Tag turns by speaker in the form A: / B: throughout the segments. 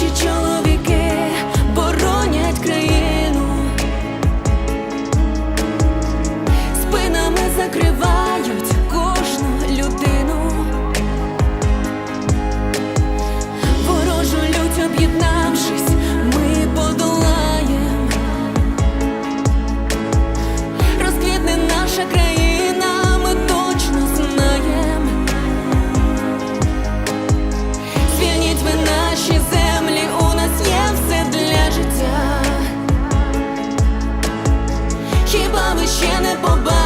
A: Наші чоловіки боронять країну, спинами закривають кожну людину, ворожу лють об'єднавшись, ми подолаєм, розквітне наша країна, ми точно знаєм, звільніть ви наші землі. ще не побачиш.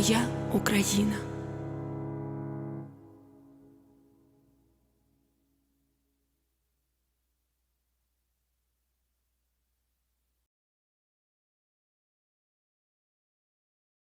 A: моя Україна.